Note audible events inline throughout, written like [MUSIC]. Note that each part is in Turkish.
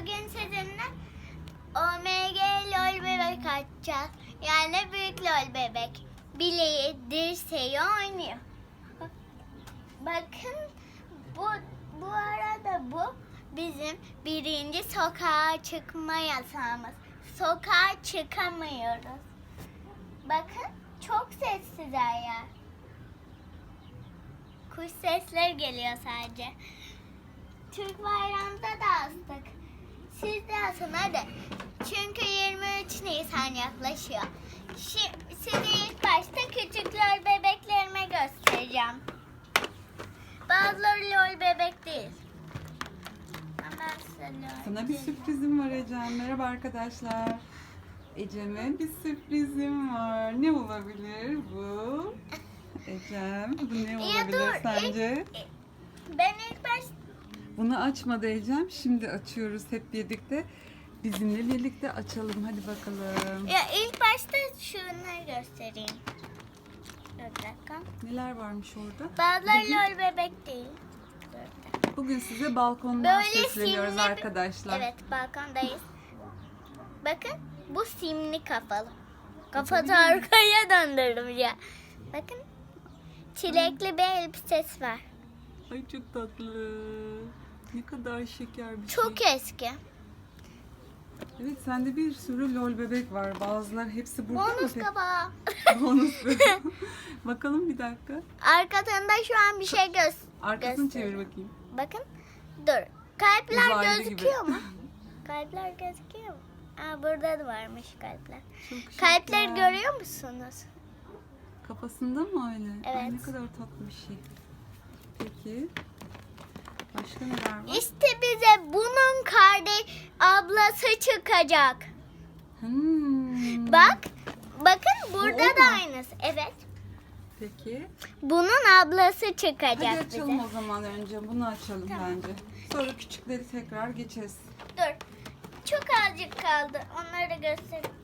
Bugün sizinle OMG LOL bebek açacağız. Yani büyük LOL bebek. Bileği, dirseği oynuyor. Bakın bu bu arada bu bizim birinci sokağa çıkma yasağımız. Sokağa çıkamıyoruz. Bakın çok sessiz her yer. Kuş sesleri geliyor sadece. Türk bayrağında da astık. Siz de asın hadi. Çünkü 23 Nisan yaklaşıyor. Şimdi size ilk başta küçük lol bebeklerime göstereceğim. Bazıları lol bebek değil. Sana bir sürprizim var Ecem. Merhaba arkadaşlar. Ecem'e bir sürprizim var. Ne olabilir bu? [LAUGHS] Ecem, bu ne Ya olabilir dur, sence? Ben ilk baş Bunu açmadı Ecem. Şimdi açıyoruz hep birlikte. Bizimle birlikte açalım. Hadi bakalım. ya ilk başta şunları göstereyim. Bir dakika. Neler varmış orada? Bazıları Bugün- lol bebek değil. Bugün size balkondan Böyle sesleniyoruz simli arkadaşlar. Evet balkondayız. [LAUGHS] Bakın bu simli kafalı. Miyim? arkaya döndürdüm ya. Bakın çilekli bir elbisesi var. Ay çok tatlı. Ne kadar şeker bir şey. Çok eski. Evet sende bir sürü lol bebek var. Bazıları hepsi burada mı? Bonus peki? kabağı. [LAUGHS] Bonus bebek. Bakalım bir dakika. Arkasında şu an bir şey göz. Arkasını gösteriyor. çevir bakayım. Bakın. Dur. Kalpler Uzaylı gözüküyor gibi. mu? [LAUGHS] Kalpler gözüküyor mu? Aa burada da varmış kalpler. Çok şeker. Kalpleri görüyor musunuz? Kafasında mı öyle? Ay, Evet. ne kadar tatlı bir şey. Peki. Başka neler var? İşte bize bunun kardeş ablası çıkacak. Hmm. Bak. Bakın burada da aynısı. Evet. Peki. Bunun ablası Hadi çıkacak açalım bize. o zaman önce. Bunu açalım Tamam. bence. Sonra küçükleri tekrar geçeriz. Dur. Çok azıcık kaldı. Onları da göstereyim.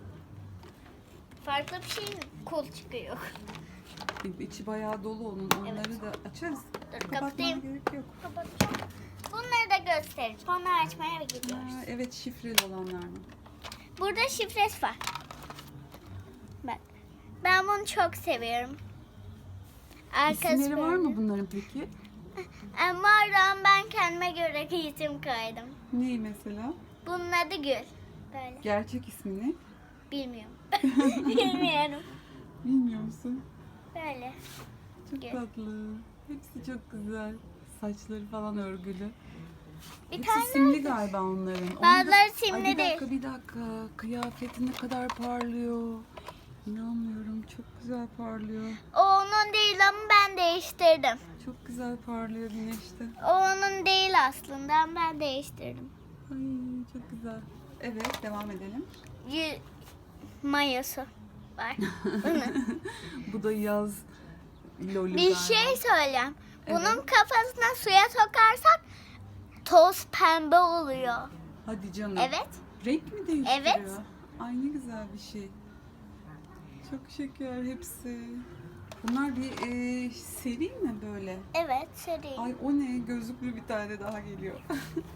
Farklı bir şey mi? Kol çıkıyor. İçi bayağı dolu onun. Onları da açarız. Dur kapatayım. gerek yok. Kapatacağım. Bunları da göstereceğim. Sonra açmaya gidiyoruz. Aa, evet şifreli olanlar mı? Burada şifresi var. Bak. Ben bunu çok seviyorum. Arkası İsimleri var mı bunların peki? [LAUGHS] Ama oradan ben kendime göre isim koydum. Neyi mesela? Bunun adı Gül. Böyle. Gerçek ismi ne? Bilmiyorum. [LAUGHS] Bilmiyorum. Bilmiyor musun? Böyle. Çok Gel. tatlı. Hepsi çok güzel. Saçları falan örgülü. Bir Hepsi tane simli galiba onların. Onu da- Bazıları simli Ay, bir dakika bir dakika. Kıyafeti ne kadar parlıyor. İnanmıyorum çok güzel parlıyor. O onun değil ama ben değiştirdim. Çok güzel parlıyor güneşte. O onun değil aslında ama ben değiştirdim. Ay çok güzel. Evet devam edelim. Yüz mayosu var. [LAUGHS] Bu da yaz lolü Bir şey söyleyeyim. Bunun Evet. kafasına suya sokarsak toz pembe oluyor. Hadi canım. Evet. Renk mi değiştiriyor? Evet. Ay ne güzel bir şey. Çok şeker hepsi. Bunlar bir e, seri mi böyle? Evet seri. Ay o ne? Gözlüklü bir tane daha geliyor. [LAUGHS]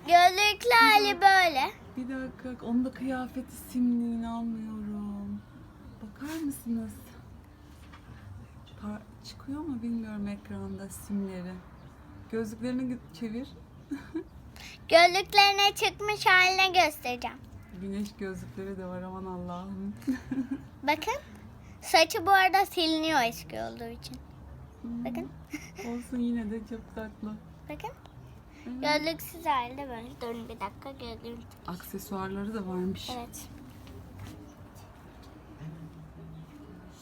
Gözlüklü hali böyle. bir dakika. Onun da kıyafeti simli inanmıyorum. Bakar mısınız? Çıkıyor mu bilmiyorum ekranda simleri. Gözlüklerini gö- çevir. Gözlüklerine çıkmış haline göstereceğim. Güneş gözlükleri de var aman Allah'ım. [LAUGHS] Bakın. Saçı bu arada siliniyor eski olduğu için. Bakın. Olsun yine de çok tatlı. Bakın. Evet. Gözlüksüz halde böyle. Durun bir dakika gözlüğüm. Aksesuarları da varmış. Evet.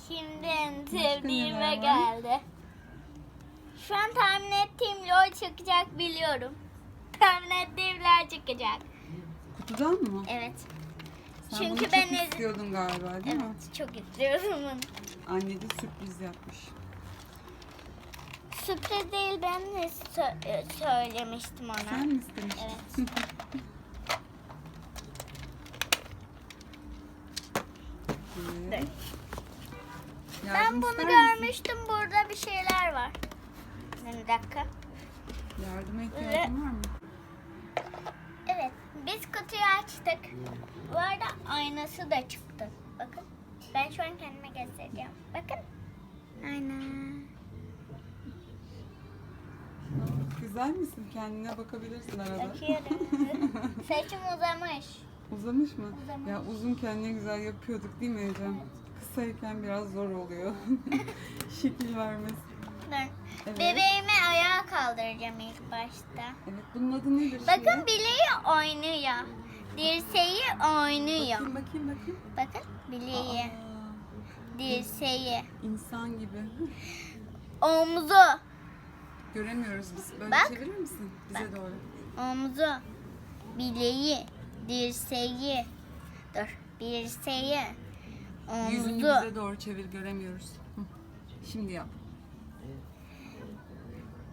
Şimdi en sevdiğime geldi. Şu an tahmin ettiğim LOL çıkacak biliyorum. Tahmin ettiğim LOL çıkacak. Kutudan mı? Evet. Sen Çünkü bunu ben çok ez- istiyordun galiba değil mi? Evet çok istiyorum bunu. Anne de sürpriz yapmış. Sürpriz değil ben de sö- e, söylemiştim ona. Sen mi istemiştin? Evet. [LAUGHS] Evet. Ben bunu ister misin? görmüştüm. Burada bir şeyler var. Bir dakika. Yardıma ihtiyacın var mı? Evet. Biz kutuyu açtık. Bu arada aynası da çıktı. Bakın. Ben şu an kendime göstereceğim. Bakın. Ayna. Güzel misin? Kendine bakabilirsin arada. Bakıyorum. [LAUGHS] Saçım uzamış. Uzamış mı? Uzamış. Ya uzunken ne güzel yapıyorduk değil mi Ecem? Kısayken biraz zor oluyor. [LAUGHS] Şekil vermesi. Dur. Evet. Bebeğimi ayağa kaldıracağım ilk başta. Evet bunun adı nedir Bakın şimdi? bileği oynuyor. Dirseği oynuyor. Bakayım bakayım bakayım. Bakın bileği, Aa, dirseği, insan gibi. omzu, Göremiyoruz biz. Böyle Bak. çevirir misin? Bize doğru. omzu, bileği, dirseği. Dur, dirseği, Yüzünü omzu. bize doğru çevir göremiyoruz. Hı. Şimdi yap.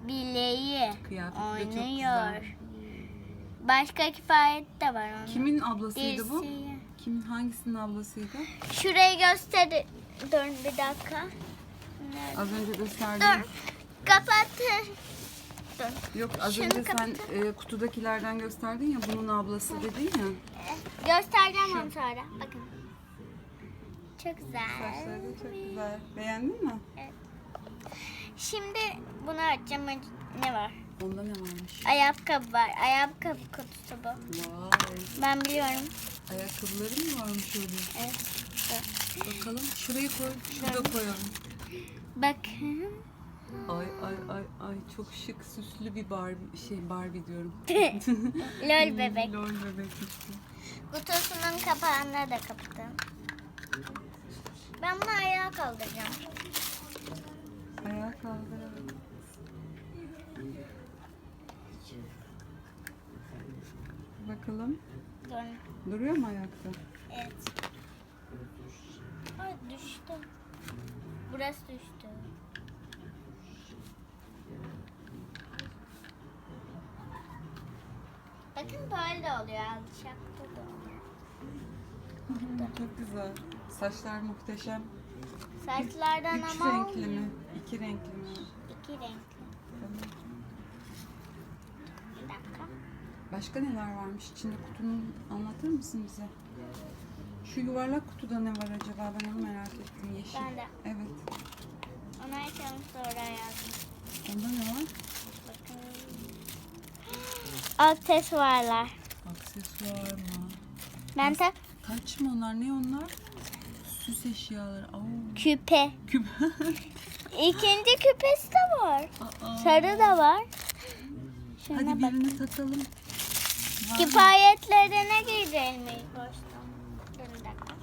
bileği Kıyafeti de çok oynuyor. güzel. Başka kifayet de var onun. Kimin ablasıydı bu? Dirseği. Kimin hangisinin ablasıydı? Şurayı göster. Dur bir dakika. Nerede? Az önce gösterdim. Dur. Kapat. Dur. Yok az Şunu önce sen e, kutudakilerden gösterdin ya bunun ablası dedin ya. Göstereceğim onu sonra. Bakın. Çok güzel. Saçları da çok güzel. Beğendin mi? Şimdi bunu açacağım. Ne var? Onda ne varmış? Ayakkabı var. Ayakkabı kutusu bu. Vay. Ben biliyorum. Ayakkabıları mı varmış öyle? Evet. Bakalım şurayı koy. Şurada koyalım. Bakın. Ay ay ay ay çok şık süslü bir Barbie şey Barbie diyorum. [LAUGHS] Lol bebek. Lol bebek işte. Kutusunun kapağını da kapattım. Ben bunu ayağa kaldıracağım. Ayağa kaldır. Bakalım. Dur. Duruyor mu ayakta? Evet. Ay düştü. Burası düştü. Bakın böyle de oluyor. Alçakta da oluyor. [LAUGHS] Çok güzel. Saçlar muhteşem. Saçlardan Üç ama renkli olmuyor. mi? İki renkli mi? İki renkli. Tamam. Bir dakika. Başka neler varmış içinde kutunun anlatır mısın bize? Şu yuvarlak kutuda ne var acaba? Ben onu merak ettim. Yeşil. Ben de. Evet. Onu açalım sonra yazdım. Onda ne var? Bakın. [GASPS] Aksesuarlar. Aksesuar mı? Ben tak Taç mı onlar? Ne onlar? Süs eşyaları. Oo. küpe. Küp. [LAUGHS] İkinci küpesi de var. Aa. Sarı da var. Şuna Hadi bak. birini takalım. Var mı? Kifayetlerine giydirelim ilk başta. Dur bir dakika.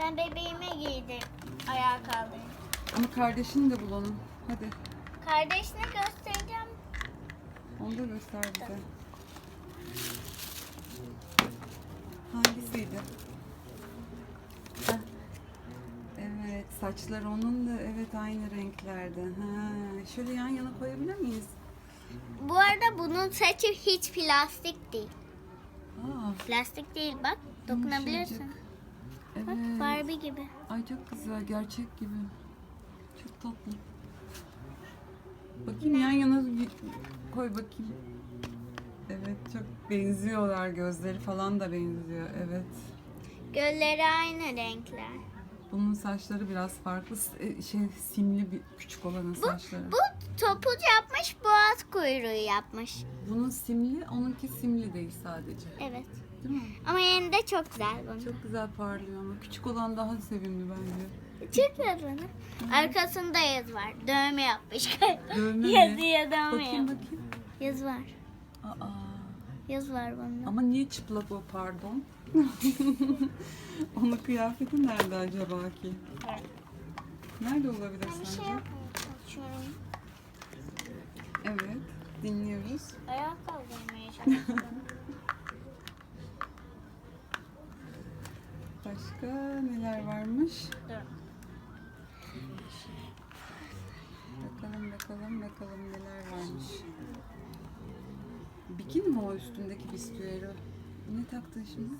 Ben bebeğime giydim. Ayağa kaldırayım. Ama kardeşini de bulalım. Hadi. Kardeşine göstereceğim. Onu da göster bize. Hangisiydi? Heh. Evet, saçlar onun da evet aynı renklerde. Ha, şöyle yan yana koyabilir miyiz? Bu arada bunun saçı hiç plastik değil. Aa, Plastik değil bak. Dokunabilirsin. Bak Evet. Barbie gibi. Ay çok güzel, gerçek gibi. Çok tatlı. Bakayım yan yana bir koy bakayım. Evet, çok benziyorlar. Gözleri falan da benziyor. Evet. Gölleri aynı renkler. Bunun saçları biraz farklı. E, Şey simli bir küçük olanın saçları. Bu topuz yapmış, boğaz kuyruğu yapmış. Bunun simli, onunki simli değil sadece. Evet. Değil mi? Ama yine de çok güzel bunun. Çok güzel parlıyor ama küçük olan daha sevimli bence. Çok bunu. Arkasında yaz var. Dövme yapmış. [LAUGHS] Dövme mi? Yazıya dövme Bakayım yap- bakayım. Yaz var. Aa. Yaz var bunda. Ama niye çıplak o pardon? [LAUGHS] Onun kıyafeti nerede acaba ki? Nerede olabilir bir şey sence? yapmaya çalışıyorum. Evet, dinliyoruz. Ayağa kaldırmaya çalışıyorum. [LAUGHS] Başka neler varmış? Dur. Bakalım bakalım bakalım neler varmış. Bikini mi o üstündeki bisküveri? Ne taktın şimdi?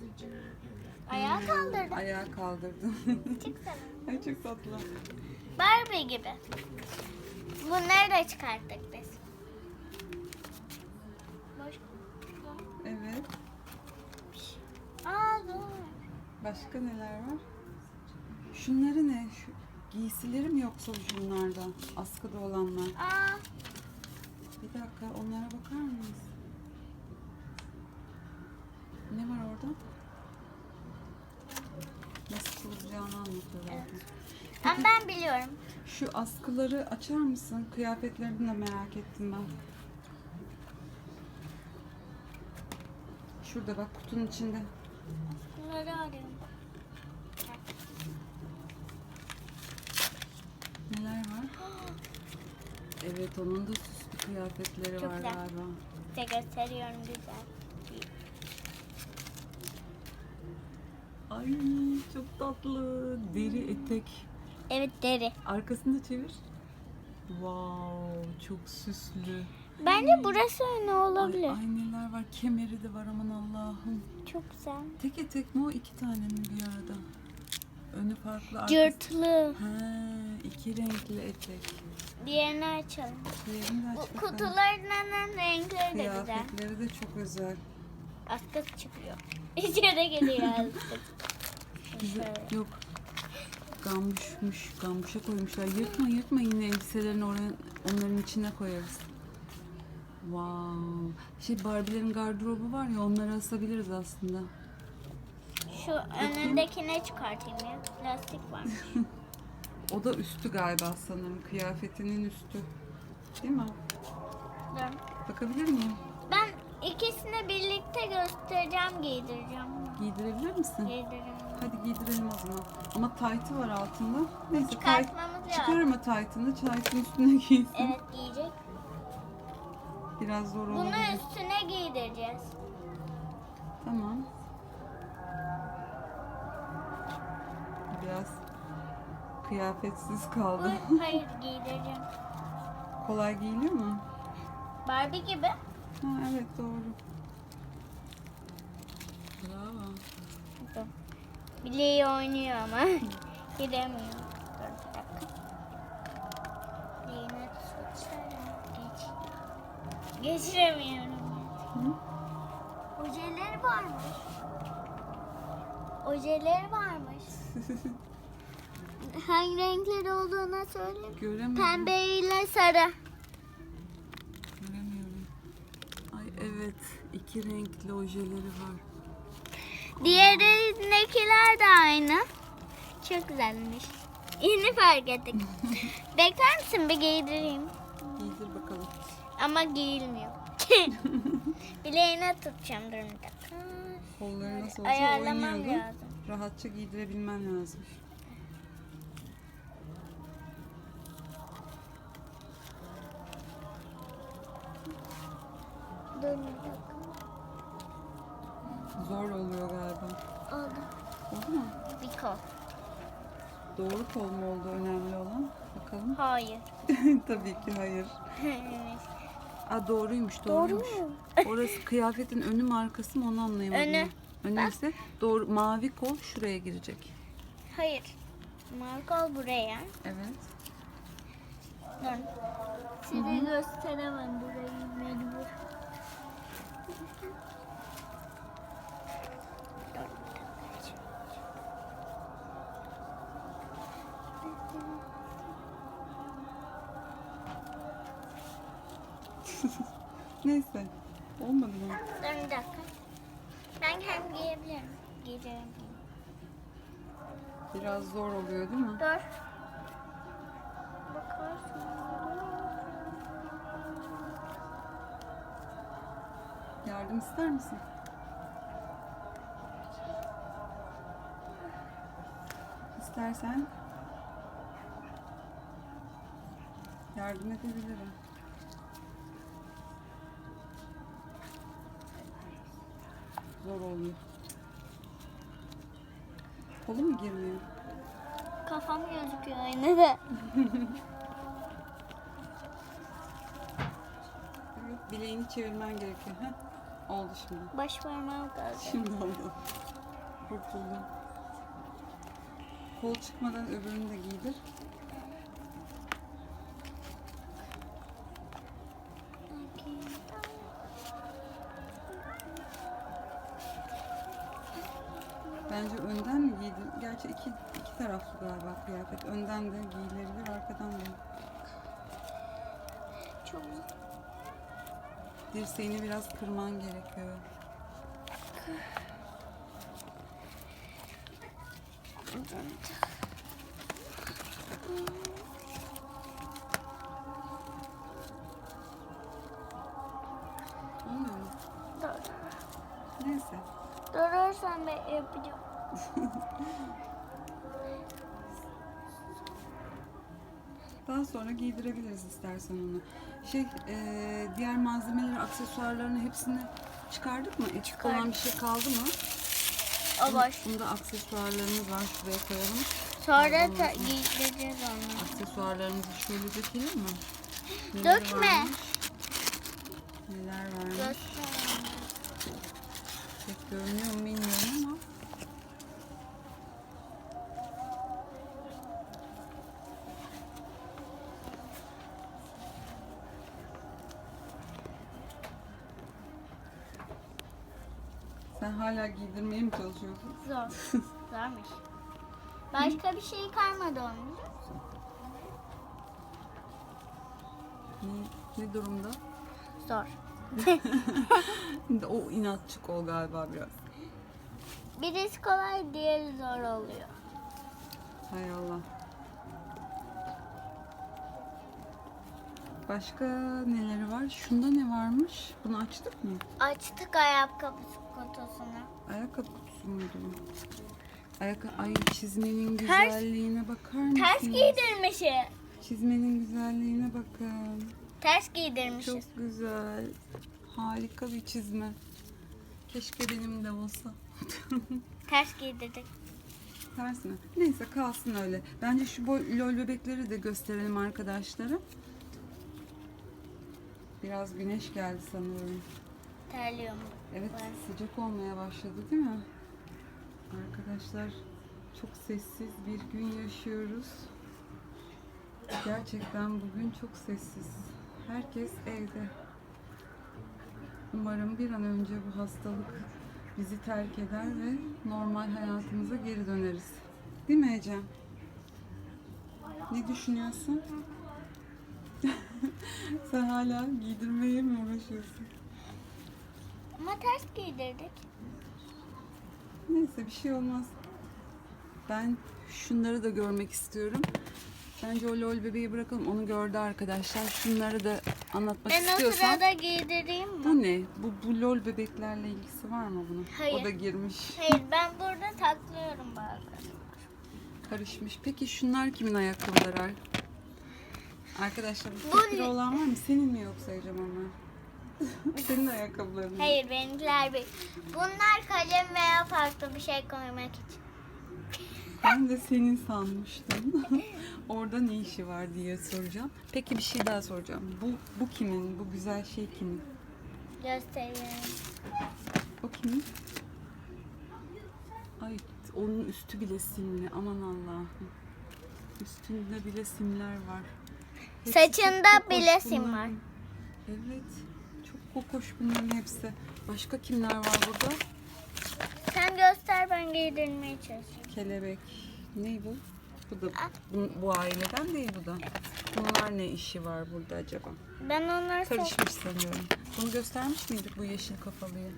Ayağa hmm, kaldırdım. Ayağa kaldırdım. [LAUGHS] Çok tatlı. Çok tatlı. Barbie gibi. Bunları da çıkarttık biz. Evet. Aa. Başka neler var? Şunları ne? Şu giysilerim yoksa şunlarda? Askıda olanlar. Aa. Bir dakika onlara bakar mıyız? Ne var orada? Nasıl kurulacağını anlatıyor zaten. ama ben biliyorum. Şu askıları açar mısın? Kıyafetlerini de merak ettim ben. Şurada bak kutunun içinde. Bunları arıyorum. Neler var? [GASPS] Evet onun da süslü kıyafetleri Çok var güzel. galiba. Size gösteriyorum güzel. Ay çok tatlı. Deri etek. Evet deri. Arkasını da çevir. Wow çok süslü. Bence burası ne Ay, olabilir? ay neler var. Kemeri de var aman Allah'ım. Çok güzel. Tek etek mi o iki tane mi bir arada? Önü farklı. arkası- Cırtlı. Ha, iki renkli etek. Diğerini açalım. Diğerini aç Bu kutularının renkleri de güzel. Kıyafetleri de çok özel. Askı çıkıyor. [LAUGHS] İçeri geliyor. Yok. Gambuşmuş. Gambuşa koymuşlar. Yırtma yırtma yine elbiselerini oraya, onların içine koyarız. Wow. Şey Barbie'lerin gardırobu var ya onları asabiliriz aslında. Şu önündekine çıkartayım ya. Lastik var. [LAUGHS] O da üstü galiba sanırım. Kıyafetinin üstü. Değil mi? Dur. Bakabilir miyim? İkisini birlikte göstereceğim, giydireceğim. Giydirebilir misin? Giydiririm. Hadi giydirelim o zaman. Ama taytı var altında. Neyse tayt, Çıkartmamız lazım. çıkarma taytını. Taytın üstüne giysin. Evet giyecek. Biraz zor Bunu olabilir. üstüne giydireceğiz. Tamam. Biraz kıyafetsiz kaldı. Bu, hayır [LAUGHS] giydireceğim. Kolay giyiliyor mu? Barbie gibi. Ha, evet doğru. Bravo. Bileği oynuyor ama. [LAUGHS] Dakika. Bileğine. Geç. Geçiremiyorum. Hı? Ojeleri varmış. Ojeleri varmış. [LAUGHS] Hangi renkleri olduğunu söyleyeyim. Göremiyorum. Pembe ile sarı. Göremiyorum. Ay evet. İki renkli ojeleri var. Diğerindekiler de aynı. Çok güzelmiş. Yeni fark ettik. [LAUGHS] Bekler misin bir giydireyim? Giydir bakalım. Ama giyilmiyor. [LAUGHS] Bileğine tutacağım dur bir dakika. Kolları nasıl olsa Ayarlamam lazım. Rahatça giydirebilmen lazım. Dur bir dakika. Zor oluyor galiba. Oldu. Oldu mu? Bir kol. Doğru kol mu oldu önemli olan? Bakalım. [LAUGHS] Hayır. Tabii ki hayır. Aa doğruymuş Doğru doğruymuş. mu? [LAUGHS] Orası kıyafetin önü mü arkası mı onu anlayamadım. Önü. Önü ise doğru mavi kol şuraya girecek. Hayır. Mavi kol buraya. Evet. Dur. Size gösteremem burayı Neyse. Olmadı mı? Dur bir dakika. Ben kendim giyebilirim. Giyeceğim. Biraz zor oluyor değil mi? Dur. Bakarsın. Yardım ister misin? İstersen yardım edebilirim. Zor oluyor. Kolu mu girmiyor? Kafam gözüküyor aynada. [LAUGHS] Evet, bileğini çevirmen gerekiyor. Heh. Oldu şimdi. Baş parmağım kaldı. Şimdi oldu. Kurtuldum. Kol çıkmadan öbürünü de giydir. Bence önden mi giydin? Gerçi iki, iki taraflı galiba kıyafet. Önden de giyilebilir, arkadan da. Çok Dirseğini biraz kırman gerekiyor. Olmuyor mu? Dur. Neyse. Durursan ben yapacağım. [LAUGHS] Daha sonra giydirebiliriz istersen onu. Şey, eee, diğer malzemeleri, aksesuarlarını hepsini çıkardık mı? Eksik olan bir şey kaldı mı? O. Bunda aksesuarlarımız var. Şuraya koyalım. Sonra ta- giydireceğiz onu. Aksesuarlarımızı şöyle dökelim mi? Dökme. varmış? Neler varmış? Göster. Pek görünüyor mu bilmiyorum ama. Sen hala giydirmeye mi çalışıyorsun? Zor. Zormuş. Başka bir şey kalmadı onun. biliyor musun? Ne, ne durumda? Zor. [LAUGHS] o inatçık o galiba biraz. Birisi kolay, diğeri zor oluyor. Hay Allah. Başka neleri var? Şunda ne varmış? Bunu açtık mı? Açtık ayakkabı kutusunu. Ayakkabı kutusu muydu bu? Ayakkabı, ay çizmenin güzelliğine bakar mısınız? Ters giydirmişiz. Çizmenin güzelliğine bakın. Ters giydirmişiz. Çok güzel. Harika bir çizme. Keşke benim de olsa. [LAUGHS] Ters giydirdik. Ters mi? Neyse kalsın öyle. Bence şu boy lol bebekleri de gösterelim arkadaşlara. Biraz güneş geldi sanıyorum. Terliyorum. Evet Ben- sıcak olmaya başladı değil mi? Arkadaşlar çok sessiz bir gün yaşıyoruz. Gerçekten bugün çok sessiz. Herkes evde. Umarım bir an önce bu hastalık bizi terk eder ve normal hayatımıza geri döneriz. Değil mi Ecem? Ne düşünüyorsun? [LAUGHS] Sen hala giydirmeye mi uğraşıyorsun? Ama ters giydirdik. Neyse bir şey olmaz. Ben şunları da görmek istiyorum. Bence o lol bebeği bırakalım. Onu gördü arkadaşlar. Şunları da anlatmak Ben o istiyorsan. sırada giydireyim mi? Bu ne? Bu, bu lol bebeklerle ilgisi var mı bunun? Hayır. O da girmiş. Hayır ben burada saklıyorum bazen. Karışmış. Peki şunlar kimin ayakkabıları? Ar- Arkadaşlar bu Bu olan var mı? Senin mi yoksa Ecem onlar? [LAUGHS] Senin ayakkabıların? Hayır benimkiler bir. Bunlar kalem veya farklı bir şey koymak için. Ben de senin sanmıştım. [LAUGHS] Orada ne işi var diye soracağım. Peki bir şey daha soracağım. Bu bu kimin? Bu güzel şey kimin? Gösteriyorum. O kimin? Ay onun üstü bile simli. Aman Allah'ım. Üstünde bile simler var. Hepsi Saçında bile sim var. Evet. Kokoş bunların hepsi. Başka kimler var burada? Sen göster ben giydirmeye çalışıyorum. Kelebek. Ne bu? Bu da bu, bu aileden değil bu da. Bunlar ne işi var burada acaba? Ben onları Karışmış sanıyorum. Bunu göstermiş miydik bu yeşil kafalıyı?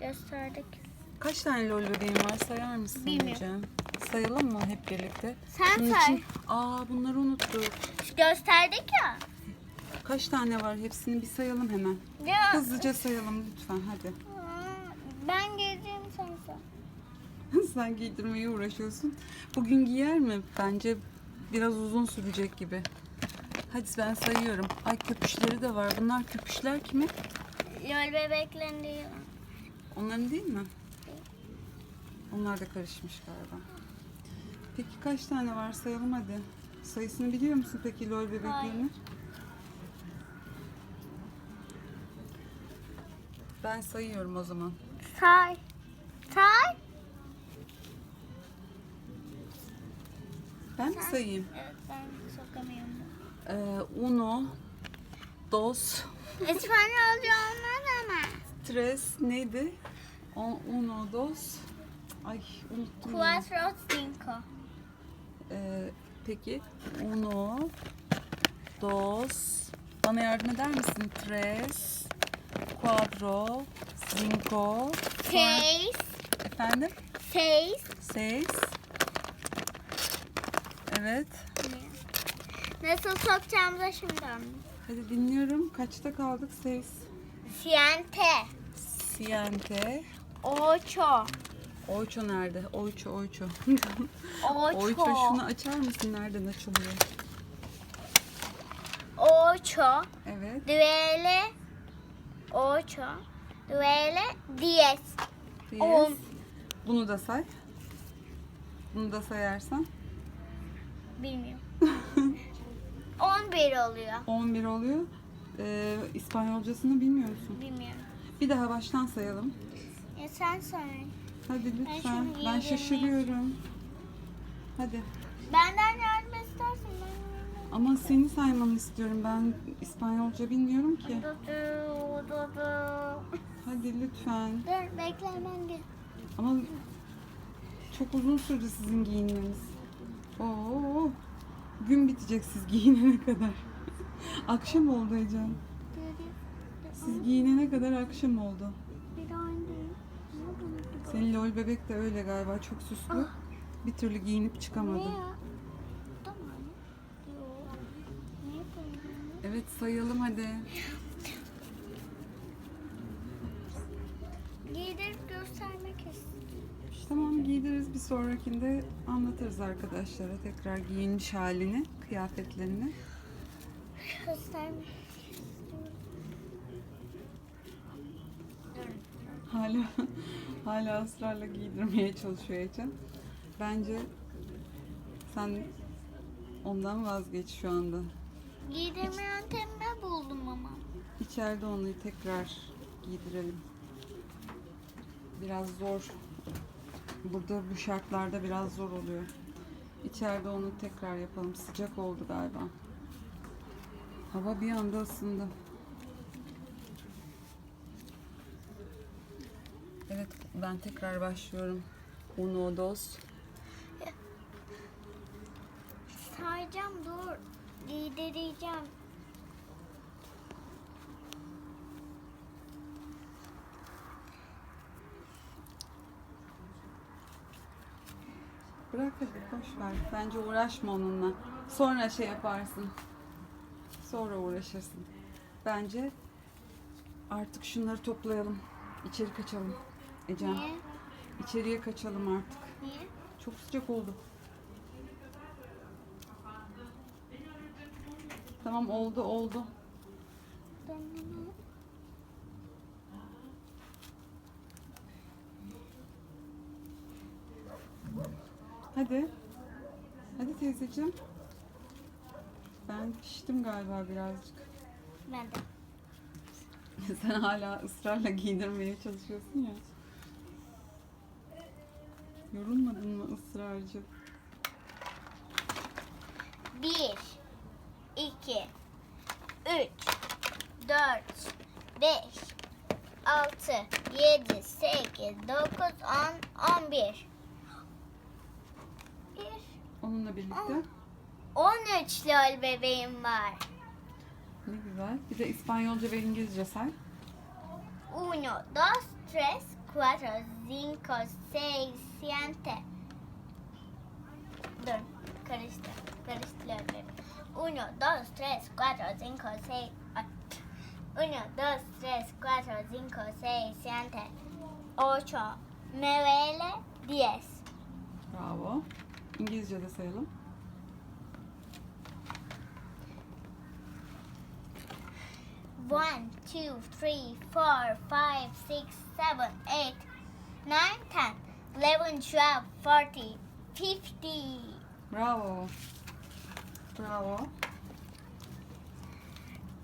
gösterdik. Kaç tane lol bebeğin var sayar mısın Bilmiyorum. Sayalım mı hep birlikte? Sen Şunun say. için- Aa bunları unuttuk. Gösterdik ya. Kaç tane var? Hepsini bir sayalım hemen. Ya. Hızlıca sayalım lütfen hadi. Ben sen say. [LAUGHS] Sen giydirmeye uğraşıyorsun. Bugün giyer mi? Bence biraz uzun sürecek gibi. Hadi ben sayıyorum. Ay köpüşleri de var. Bunlar köpüşler kimin? Yol bebeklerini değil. Onların değil mi? Onlar da karışmış galiba. Peki kaç tane var sayalım hadi. Sayısını biliyor musun peki lol bebeklerini? Hayır. Ben sayıyorum o zaman. Say. Say. Ben mi sayayım? Evet ben sokamıyorum. Ee, uno, dos, İspanyolca olmaz ama. tres neydi? O- Uno, dos. Ay unuttum. ya. Cuatro, cinco. Ee, peki. Uno. Dos. Bana yardım eder misin? Tres. Cuatro. Cinco. Seis, Efendim? seis. Seis. Evet. Nasıl sokacağımıza şimdi anladım. Hadi dinliyorum. Kaçta kaldık? Seis. Siente, Siente. ocho, Ocho nerede? Ocho, ocho. ocho, Ocho şunu açar mısın? Nereden açılıyor? ocho, Evet. duele, ocho, duele, diez. Diez. On. Bunu da say. Bunu da sayarsan. Bilmiyorum. [LAUGHS] On bir oluyor. 11 oluyor. Ee, İspanyolcasını bilmiyor musun? Bilmiyorum. Bir daha baştan sayalım. Ya sen söyle. Hadi lütfen. Ben, giydirmeye- şaşırıyorum. Hadi. Benden yardım istersin. Ben Ama seni saymanı istiyorum. Ben İspanyolca bilmiyorum ki. Hadi lütfen. Dur bekle hemen gel. Ama çok uzun sürdü sizin giyinmeniz. Oo, gün bitecek siz giyinene kadar. [LAUGHS] akşam oldu Ecem. Siz giyinene kadar akşam oldu. Senin lol bebek de öyle galiba çok süslü. Bir türlü giyinip çıkamadı. Evet sayalım hadi. Giydirip göstermek istiyorum. Tamam giydiririz bir sonrakinde anlatırız arkadaşlara tekrar giyinmiş halini, kıyafetlerini. Göstermek istiyorum. Hala hala ısrarla giydirmeye çalışıyor Ecem. Bence sen ondan vazgeç şu anda. Giydirme yöntemini buldum ama. İçeride onu tekrar giydirelim. Biraz zor. Burada bu şartlarda biraz zor oluyor. İçeride onu tekrar yapalım. Sıcak oldu galiba. Hava bir anda ısındı. Evet, ben tekrar başlıyorum. Uno, dos. Sayacağım dur. Giydireceğim. Bırak hadi, boş ver. Bence uğraşma onunla. Sonra şey yaparsın. Sonra uğraşırsın. Bence artık şunları toplayalım. İçeri kaçalım. Ecem, Niye? içeriye kaçalım artık. Niye? Çok sıcak oldu. Tamam oldu oldu. Tamam. Hadi. Hadi teyzeciğim. Ben piştim galiba birazcık. Ben de. [LAUGHS] Sen hala ısrarla giydirmeye çalışıyorsun ya. Yorulmadın mı ısrarcı? Bir, iki, üç, dört, beş, altı, yedi, sekiz, dokuz, on, on bir. Onunla birlikte. Aa. on üç lol bebeğim var. Ne güzel. Bir de İspanyolca ve İngilizce say. Uno, dos, tres, cuatro, cinco, seis, siete. Dur, karıştı. Karıştı lol bebeğim. Uno, dos, tres, cuatro, cinco, seis. Uno, dos, tres, cuatro, cinco, seis, siete, ocho, nueve, diez. Bravo. İngilizce de sayalım. One, two, three, four, five, six, seven, eight, nine, ten, eleven, twelve, forty, fifty. Bravo. Bravo.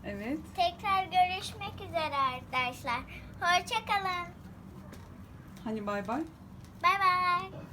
Evet. Tekrar görüşmek üzere arkadaşlar. Hoşçakalın. Hani bay bay. Bay bay.